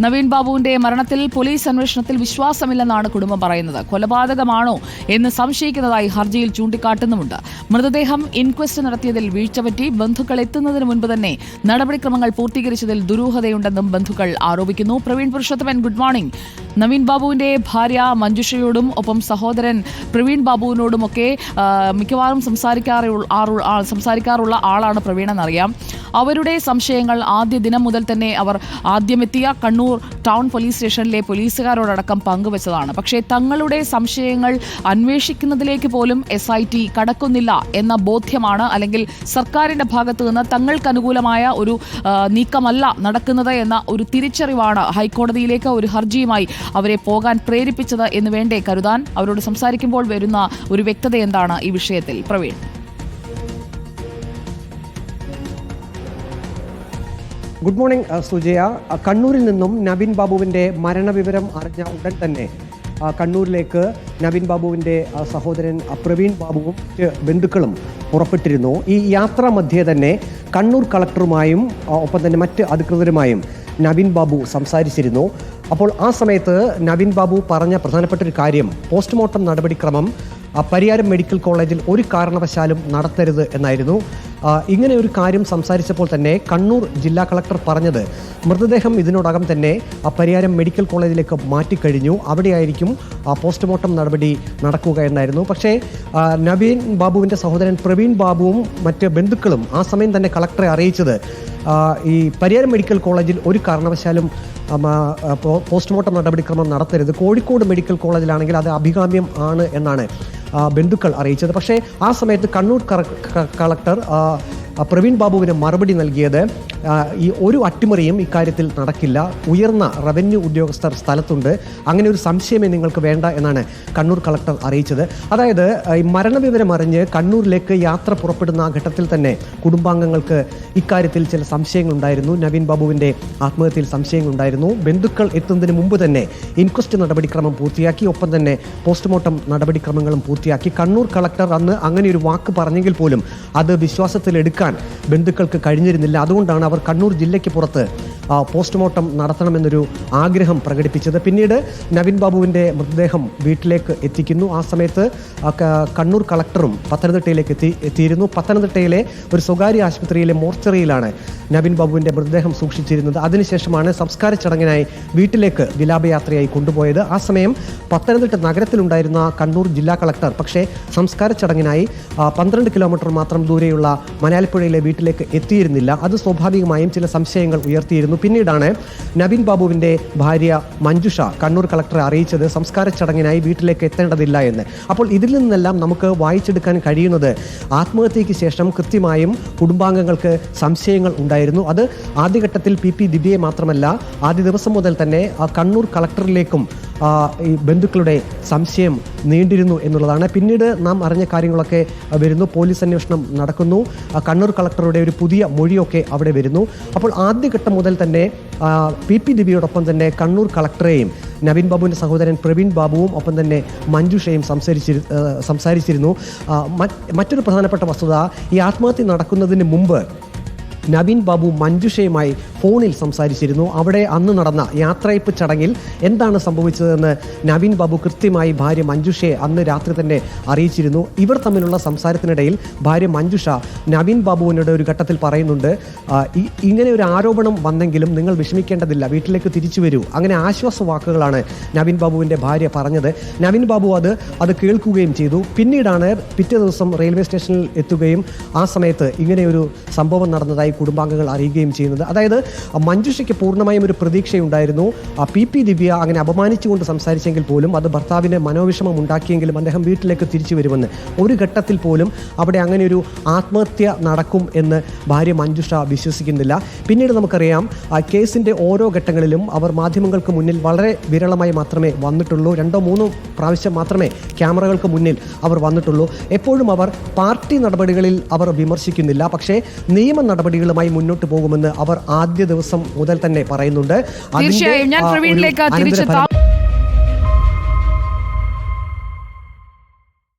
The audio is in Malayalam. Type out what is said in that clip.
നവീൻ ബാബുവിന്റെ മരണത്തിൽ പോലീസ് അന്വേഷണത്തിൽ വിശ്വാസമില്ലെന്നാണ് കുടുംബം പറയുന്നത്. കൊലപാതകമാണോ എന്ന് സംശയിക്കുന്നതായി ഹർജിയിൽ ചൂണ്ടിക്കാട്ടുന്നുമുണ്ട്. മൃതദേഹം ഇൻക്വസ്റ്റ് നടത്തിയതിൽ വീഴ്ച പറ്റി ബന്ധുക്കൾ എത്തുന്നതിന് മുൻപ് തന്നെ നടപടിക്രമങ്ങൾ പൂർത്തീകരിച്ചതിൽ ദുരൂഹതയുണ്ടെന്നും ബന്ധുക്കൾ ആരോപിക്കുന്നു. Praveen Purushothaman good morning. Naveen ബാബുവിന്റെ ഭാര്യ മഞ്ജുഷയോടും ഒപ്പം സഹോദരൻ പ്രവീൺ ബാബുവിനോടുമൊക്കെ മിക്കവാറും ആ, സംസാരിക്കാറുള്ള ആളാണ് പ്രവീൺ എന്നറിയാം അവരുടെ സംശയങ്ങൾ ആദ്യ ദിനം മുതൽ തന്നെ അവർ ആദ്യമെത്തിയ കണ്ണൂർ ടൗൺ പോലീസ് സ്റ്റേഷനിലെ പോലീസുകാരോടടക്കം പങ്കുവച്ചതാണ്. പക്ഷേ തങ്ങളുടെ സംശയങ്ങൾ അന്വേഷിക്കുന്നതിലേക്ക് പോലും എസ് ഐ ടി കടക്കുന്നില്ല എന്ന ബോധ്യമാണ് അല്ലെങ്കിൽ സർക്കാരിന്റെ ഭാഗത്ത് നിന്ന് തങ്ങൾക്ക് അനുകൂലമായ ഒരു നീക്കമല്ല നടക്കുന്നത് എന്ന ഒരു തിരിച്ചറിവാണ് ഹൈക്കോടതിയിലേക്ക് ഒരു ഹർജിയുമായി അവരെ പോകാൻ പ്രേരിപ്പിച്ചത് എന്ന് വേണ്ടേ കരുതാൻ? അവരോട് സംസാരിക്കുമ്പോൾ വരുന്ന ഒരു വ്യക്തത എന്താണ് ഈ വിഷയത്തിൽ? പ്രവീൺ. Good morning Sujaya. കണ്ണൂരിൽ നിന്നും നവീൻ ബാബുവിന്റെ മരണവിവരം അറിഞ്ഞ ഉടൻ തന്നെ കണ്ണൂരിലേക്ക് നവീൻ ബാബുവിന്റെ സഹോദരൻ പ്രവീൺ ബാബുവും ബന്ധുക്കളും പുറപ്പെട്ടിരുന്നു. ഈ യാത്ര മധ്യേ തന്നെ കണ്ണൂർ കളക്ടറുമായും ഒപ്പം തന്നെ മറ്റ് അധികൃതരുമായും നവീൻ ബാബു സംസാരിച്ചിരുന്നു. അപ്പോൾ ആ സമയത്ത് നവീൻ ബാബു പറഞ്ഞ പ്രധാനപ്പെട്ട ഒരു കാര്യം പോസ്റ്റ്മോർട്ടം നടപടിക്രമം പരിയാരം മെഡിക്കൽ കോളേജിൽ ഒരു കാരണവശാലും നടത്തരുത് എന്നായിരുന്നു. ഇങ്ങനെ ഒരു കാര്യം സംസാരിച്ചപ്പോൾ തന്നെ കണ്ണൂർ ജില്ലാ കളക്ടർ പറഞ്ഞത് മൃതദേഹം ഇതിനോടകം തന്നെ പരിയാരം മെഡിക്കൽ കോളേജിലേക്ക് മാറ്റിക്കഴിഞ്ഞു. അവിടെയായിരിക്കും പോസ്റ്റ്മോർട്ടം നടപടി നടക്കുക എന്നായിരുന്നു. പക്ഷേ നവീൻ ബാബുവിന്റെ സഹോദരൻ പ്രവീൺ ബാബുവും മറ്റ് ബന്ധുക്കളും ആ സമയം തന്നെ കളക്ടറെ അറിയിച്ചത് ഈ പരിയാരം മെഡിക്കൽ കോളേജിൽ ഒരു കാരണവശാലും പോസ്റ്റ്മോർട്ടം നടപടിക്രമം നടത്തരുത്. കോഴിക്കോട് മെഡിക്കൽ കോളേജിലാണെങ്കിൽ അത് അഭികാമ്യം ആണ് എന്നാണ് ബന്ധുക്കൾ അറിയിച്ചത്. പക്ഷേ ആ സമയത്ത് കണ്ണൂർ കളക്ടർ പ്രവീൺ ബാബുവിന് മറുപടി നൽകിയത് ഈ ഒരു അട്ടിമറിയും ഇക്കാര്യത്തിൽ നടക്കില്ല. ഉയർന്ന റവന്യൂ ഉദ്യോഗസ്ഥർ സ്ഥലത്തുണ്ട്. അങ്ങനെ ഒരു സംശയമേ നിങ്ങൾക്ക് വേണ്ട എന്നാണ് കണ്ണൂർ കളക്ടർ അറിയിച്ചത്. അതായത് ഈ മരണവിവരം അറിഞ്ഞ് കണ്ണൂരിലേക്ക് യാത്ര പുറപ്പെടുന്ന ആ ഘട്ടത്തിൽ തന്നെ കുടുംബാംഗങ്ങൾക്ക് ഇക്കാര്യത്തിൽ ചില സംശയങ്ങളുണ്ടായിരുന്നു. നവീൻ ബാബുവിന്റെ ആത്മഹത്യയിൽ സംശയങ്ങളുണ്ടായിരുന്നു. ബന്ധുക്കൾ എത്തുന്നതിന് മുമ്പ് തന്നെ ഇൻക്വസ്റ്റ് നടപടിക്രമം പൂർത്തിയാക്കി. ഒപ്പം തന്നെ പോസ്റ്റ്മോർട്ടം നടപടിക്രമങ്ങളും പൂർത്തിയാക്കി. കണ്ണൂർ കളക്ടർ അന്ന് അങ്ങനെ ഒരു വാക്ക് പറഞ്ഞെങ്കിൽ പോലും അത് വിശ്വാസത്തിലെടുക്കാൻ ബന്ധുക്കൾക്ക് കഴിഞ്ഞിരുന്നില്ല. അതുകൊണ്ടാണ് അവർ കണ്ണൂർ ജില്ലയ്ക്ക് പുറത്ത് പോസ്റ്റ്മോർട്ടം നടത്തണമെന്നൊരു ആഗ്രഹം പ്രകടിപ്പിച്ചത്. പിന്നീട് നവീൻ ബാബുവിന്റെ മൃതദേഹം വീട്ടിലേക്ക് എത്തിക്കുന്നു. ആ സമയത്ത് കണ്ണൂർ കളക്ടറും പത്തനംതിട്ടയിലേക്ക് എത്തി എത്തിയിരുന്നു. പത്തനംതിട്ടയിലെ ഒരു സ്വകാര്യ ആശുപത്രിയിലെ മോർച്ചറിയിലാണ് നവീൻ ബാബുവിന്റെ മൃതദേഹം സൂക്ഷിച്ചിരുന്നത്. അതിനുശേഷമാണ് സംസ്കാര ചടങ്ങിനായി വീട്ടിലേക്ക് വിലാപയാത്രയായി കൊണ്ടുപോയത്. ആ സമയം പത്തനംതിട്ട നഗരത്തിലുണ്ടായിരുന്ന കണ്ണൂർ ജില്ലാ കളക്ടർ പക്ഷേ സംസ്കാര ചടങ്ങിനായി പന്ത്രണ്ട് കിലോമീറ്റർ മാത്രം ദൂരെയുള്ള മനാലിപ്പുഴയിലെ വീട്ടിലേക്ക് എത്തിയിരുന്നില്ല. അത് സ്വാഭാവികമായും ചില സംശയങ്ങൾ ഉയർത്തിയിരുന്നു. പിന്നീടാണ് നബിൻ ബാബുവിന്റെ ഭാര്യ മഞ്ജുഷ കണ്ണൂർ കളക്ടറെ അറിയിച്ചത് സംസ്കാര ചടങ്ങിനായി വീട്ടിലേക്ക് എത്തേണ്ടതില്ല എന്ന്. അപ്പോൾ ഇതിൽ നിന്നെല്ലാം നമുക്ക് വായിച്ചെടുക്കാൻ കഴിയുന്നത് ആത്മഹത്യയ്ക്ക് ശേഷം കൃത്യമായും കുടുംബാംഗങ്ങൾക്ക് സംശയങ്ങൾ ഉണ്ടായിരുന്നു. അത് ആദ്യഘട്ടത്തിൽ പി പി ദിബിയെ മാത്രമല്ല ആദ്യ ദിവസം മുതൽ തന്നെ കണ്ണൂർ കളക്ടറിലേക്കും ഈ ബന്ധുക്കളുടെ സംശയം നീണ്ടിരുന്നു എന്നുള്ളതാണ്. പിന്നീട് നാം അറിഞ്ഞ കാര്യങ്ങളൊക്കെ വരുന്നു. പോലീസ് അന്വേഷണം നടക്കുന്നു. കണ്ണൂർ കളക്ടറുടെ ഒരു പുതിയ മൊഴിയൊക്കെ അവിടെ വരുന്നു. അപ്പോൾ ആദ്യഘട്ടം മുതൽ തന്നെ പി പി ദിവിയോടൊപ്പം തന്നെ കണ്ണൂർ കളക്ടറെയും നവീൻ ബാബുവിന്റെ സഹോദരൻ പ്രവീൺ ബാബുവും ഒപ്പം തന്നെ മഞ്ജുഷയും സംസാരിച്ചിരു സംസാരിച്ചിരുന്നു. മറ്റൊരു പ്രധാനപ്പെട്ട വസ്തുത ഈ ആത്മഹത്യ നടക്കുന്നതിന് മുമ്പ് നവീൻ ബാബു മഞ്ജുഷയുമായി ഫോണിൽ സംസാരിച്ചിരുന്നു. അവിടെ അന്ന് നടന്ന യാത്രയപ്പ് ചടങ്ങിൽ എന്താണ് സംഭവിച്ചതെന്ന് നവീൻ ബാബു കൃത്യമായി ഭാര്യ മഞ്ജുഷയെ അന്ന് രാത്രി തന്നെ അറിയിച്ചിരുന്നു. ഇവർ തമ്മിലുള്ള സംസാരത്തിനിടയിൽ ഭാര്യ മഞ്ജുഷ നവീൻ ബാബുവിനോട് ഒരു ഘട്ടത്തിൽ പറയുന്നുണ്ട് "ആ, ഈ- ഇങ്ങനെ ഒരു ആരോപണം വന്നെങ്കിലും നിങ്ങൾ വിഷമിക്കേണ്ടതില്ല വീട്ടിലേക്ക് തിരിച്ചു വരൂ. അങ്ങനെ ആശ്വാസ വാക്കുകളാണ് നവീൻ ബാബുവിന്റെ ഭാര്യ പറഞ്ഞത്. നവീൻ ബാബു അത് അത് കേൾക്കുകയും ചെയ്തു. പിന്നീടാണ് പിറ്റേ ദിവസം റെയിൽവേ സ്റ്റേഷനിൽ എത്തുകയും ആ സമയത്ത് ഇങ്ങനെയൊരു സംഭവം നടന്നതായി കുടുംബാംഗങ്ങൾ അറിയുകയും ചെയ്യുന്നത്. അതായത് മഞ്ജുഷയ്ക്ക് പൂർണമായും ഒരു പ്രതീക്ഷയുണ്ടായിരുന്നു. പി പി ദിവ്യ അങ്ങനെ അപമാനിച്ചുകൊണ്ട് സംസാരിച്ചെങ്കിൽ പോലും അത് ഭർത്താവിന് മനോവിഷമം ഉണ്ടാക്കിയെങ്കിലും അദ്ദേഹം വീട്ടിലേക്ക് തിരിച്ചു വരുമെന്ന്. ഒരു ഘട്ടത്തിൽ പോലും അവിടെ അങ്ങനെ ഒരു ആത്മഹത്യ നടക്കും എന്ന് ഭാര്യ മഞ്ജുഷ വിശ്വസിക്കുന്നില്ല. പിന്നീട് നമുക്കറിയാം ആ കേസിന്റെ ഓരോ ഘട്ടങ്ങളിലും അവർ മാധ്യമങ്ങൾക്ക് മുന്നിൽ വളരെ വിരളമായി മാത്രമേ വന്നിട്ടുള്ളൂ. രണ്ടോ മൂന്നോ പ്രാവശ്യം മാത്രമേ ക്യാമറകൾക്ക് മുന്നിൽ അവർ വന്നിട്ടുള്ളൂ. എപ്പോഴും അവർ പാർട്ടി നടപടികളിൽ അവർ വിമർശിക്കുന്നില്ല. പക്ഷേ നിയമ നടപടികളുമായി മുന്നോട്ട് പോകുമെന്ന് അവർ ആദ്യ ദിവസം മുതൽ തന്നെ പറയുന്നുണ്ട്. തീർച്ചയായും ഞാൻ പ്രവീണിലേക്ക് തിരിച്ചെത്താം